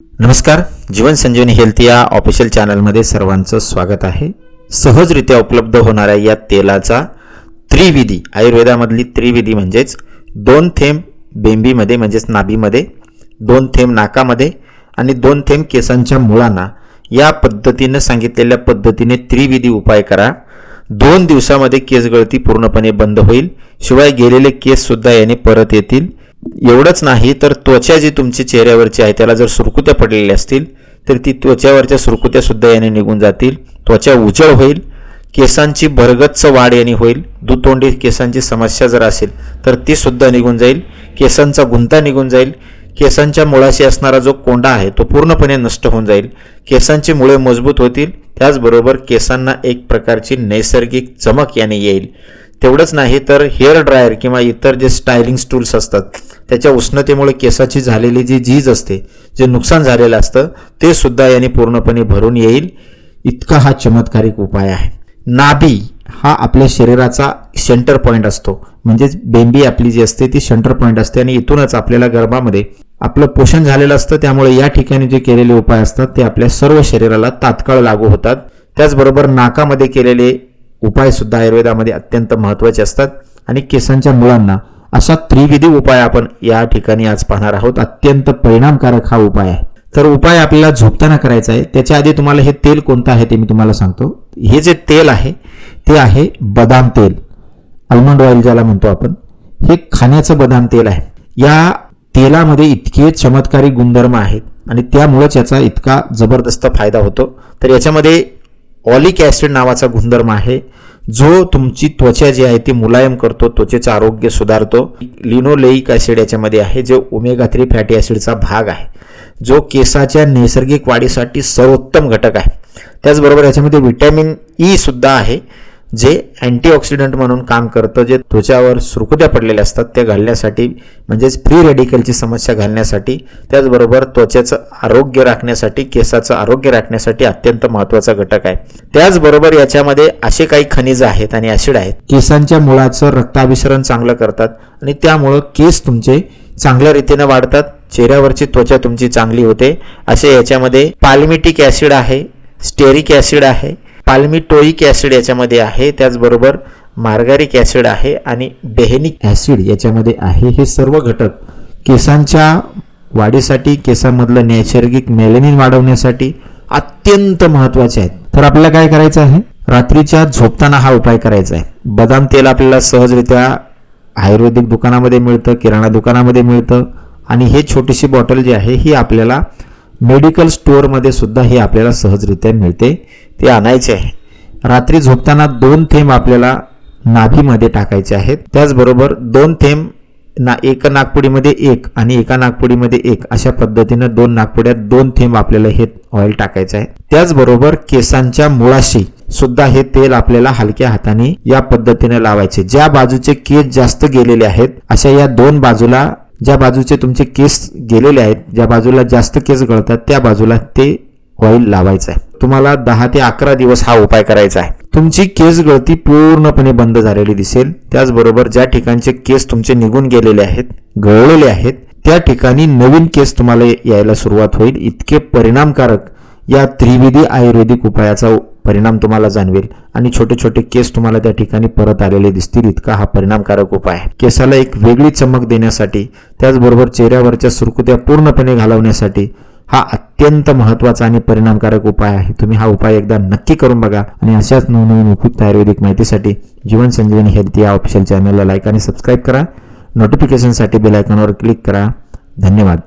नमस्कार जीवन संजीवनी हेल्थ या ऑफिशियल चॅनलमध्ये सर्वांचं स्वागत आहे. सहजरित्या उपलब्ध होणाऱ्या या तेलाचा त्रिविधी आयुर्वेदामधली त्रिविधी म्हणजेच दोन थेंब बेंबीमध्ये म्हणजेच नाभीमध्ये दोन थेंब नाकामध्ये आणि दोन थेंब केसांच्या मुळांना या पद्धतीनं सांगितलेल्या पद्धतीने त्रिविधी उपाय करा. दोन दिवसामध्ये केस गळती पूर्णपणे बंद होईल. शिवाय गेलेले केससुद्धा याने परत येतील. एवढंच नाही तर त्वचा जी तुमची चेहऱ्यावरची आहे त्याला जर सुरकुत्या पडलेल्या असतील तर ती त्वचावरच्या सुरकुत्यासुद्धा याने निघून जातील. त्वचा उजळ होईल केसांची भरगच्च वाढ याने होईल. दुतोंडी केसांची समस्या जर असेल तर ती सुद्धा निघून जाईल. केसांचा गुंता निघून जाईल. केसांच्या मुळाशी असणारा जो कोंडा आहे तो पूर्णपणे नष्ट होऊन जाईल. केसांची मुळे मजबूत होतील. त्याचबरोबर केसांना एक प्रकारची नैसर्गिक चमक याने येईल. तेवढंच नाही तर हेअर ड्रायर किंवा इतर जे स्टायलिंग टूल्स असतात त्याच्या उष्णतेमुळे केसाची झालेली जी झीज असते जे नुकसान झालेलं असतं ते सुद्धा याने पूर्णपणे भरून येईल. इतका हा चमत्कारिक उपाय आहे. नाभी हा आपल्या शरीराचा सेंटर पॉईंट असतो. म्हणजेच बेंबी आपली जी असते ती सेंटर पॉईंट असते आणि इथूनच आपल्याला गर्भामध्ये आपलं पोषण झालेलं असतं. त्यामुळे या ठिकाणी जे केलेले उपाय असतात ते आपल्या सर्व शरीराला तात्काळ लागू होतात. त्याचबरोबर नाकामध्ये केलेले उपायसुद्धा आयुर्वेदामध्ये अत्यंत महत्त्वाचे असतात. आणि केसांच्या मुळांना असा त्रिविधी उपाय आपण या ठिकाणी आज पाहणार आहोत. अत्यंत परिणामकारक हा उपाय आहे. तर उपाय आपल्याला झोपताना करायचा आहे. त्याच्या आधी तुम्हाला हे तेल कोणतं आहे ते मी तुम्हाला सांगतो. हे जे तेल आहे ते आहे बदाम तेल. आल्मंड ऑइल ज्याला म्हणतो आपण. हे खाण्याचं बदाम तेल आहे. या तेलामध्ये इतके चमत्कारी गुणधर्म आहेत. आणि त्यामुळेच याचा इतका जबरदस्त फायदा होतो. तर याच्यामध्ये ऑलिक ॲसिड नावाचा गुणधर्म आहे. जो तुमची त्वचा जी आहे ती मुलायम करतो त्वचेचं आरोग्य सुधारतो. लिनोलेईक ॲसिड याच्यामध्ये आहे जे ओमेगा थ्री फॅटी ॲसिडचा भाग आहे. जो केसाच्या नैसर्गिक वाढीसाठी सर्वोत्तम घटक आहे. त्याचबरोबर याच्यामध्ये व्हिटॅमिन ई e सुद्धा आहे. जे अँटीऑक्सिडंट म्हणून काम करतं जे त्वचावर सुरकुत्या पडलेल्या असतात त्या घालण्यासाठी म्हणजेच फ्री रेडिकलची समस्या घालण्यासाठी त्याचबरोबर त्वचेचं आरोग्य राखण्यासाठी केसाचं आरोग्य राखण्यासाठी अत्यंत महत्त्वाचा घटक आहे. त्याचबरोबर याच्यामध्ये असे काही खनिज आहेत आणि ॲसिड आहेत. केसांच्या मुळाचं रक्ताभिसरण चांगलं करतात आणि त्यामुळं केस तुमचे चांगल्या रीतीने वाढतात चेहऱ्यावरची त्वचा तुमची चांगली होते. असे याच्यामध्ये पाल्मिटिक ॲसिड आहे स्टेरिक ॲसिड आहे पाल्मिटोईक ॲसिड याच्यामध्ये आहे त्याचबरोबर मार्गारिक ॲसिड आहे आणि बेहेनिक ॲसिड याच्यामध्ये आहे. हे सर्व घटक केसांच्या वाढीसाठी केसांमधलं नैसर्गिक मेलेनिन वाढवण्यासाठी अत्यंत महत्त्वाचे आहेत. तर आपल्याला काय करायचं आहे? रात्रीच्या झोपताना हा उपाय करायचा आहे. बदाम तेल आपल्याला सहजरित्या आयुर्वेदिक दुकानामध्ये मिळतं किराणा दुकानामध्ये मिळतं आणि हे छोटीशी बॉटल जी आहे ही आपल्याला मेडिकल स्टोअरमध्ये सुद्धा हे आपल्याला सहजरित्या मिळते. ते आणायचे आहे. रात्री झोपताना दोन थेंब आपल्याला नाभीमध्ये टाकायचे आहेत. त्याचबरोबर दोन थेंब ना एका नागपुडीमध्ये एक आणि एका नागपुडीमध्ये एक अशा पद्धतीनं दोन नागपुड्यात दोन थेंब आपल्याला हे ऑइल टाकायचं आहे. त्याचबरोबर केसांच्या मुळाशी सुद्धा हे तेल आपल्याला हलक्या हाताने या पद्धतीने लावायचे. ज्या बाजूचे केस जास्त गेलेले आहेत अशा या दोन बाजूला ज्या बाजूचे तुमचे केस गेलेले आहेत ज्या बाजूला जास्त केस गळतात त्या बाजूला ते ऑइल लावायचं आहे. तुम्हाला दहा ते अकरा दिवस हा उपाय करायचा आहे. तुमची केस गळती पूर्णपणे बंद झालेली दिसेल. त्याचबरोबर ज्या ठिकाणचे केस तुमचे निघून गेलेले आहेत गळलेले आहेत त्या ठिकाणी नवीन केस तुम्हाला यायला सुरुवात होईल. इतके परिणामकारक या त्रिविधी आयुर्वेदिक उपायाचा परिणाम तुम्हाला जाणवेल आणि छोटे छोटे केस तुम्हाला त्या ठिकाणी परत आलेले दिसतील. इतका हा परिणामकारक उपाय आहे. केसाला एक वेगळी चमक देण्यासाठी त्याचबरोबर चेहऱ्यावरच्या सुरकुत्या पूर्णपणे घालवण्यासाठी हा अत्यंत महत्त्वाचा आणि परिणामकारक उपाय आहे. तुम्ही हा उपाय एकदा नक्की करून बघा आणि अशाच नवनवीन उपयुक्त आयुर्वेदिक माहितीसाठी जीवन संजीवनी हेल्थ या ऑफिशियल चॅनलला लाईक आणि सबस्क्राईब करा. नोटिफिकेशनसाठी बेल आयकॉनवर क्लिक करा. धन्यवाद.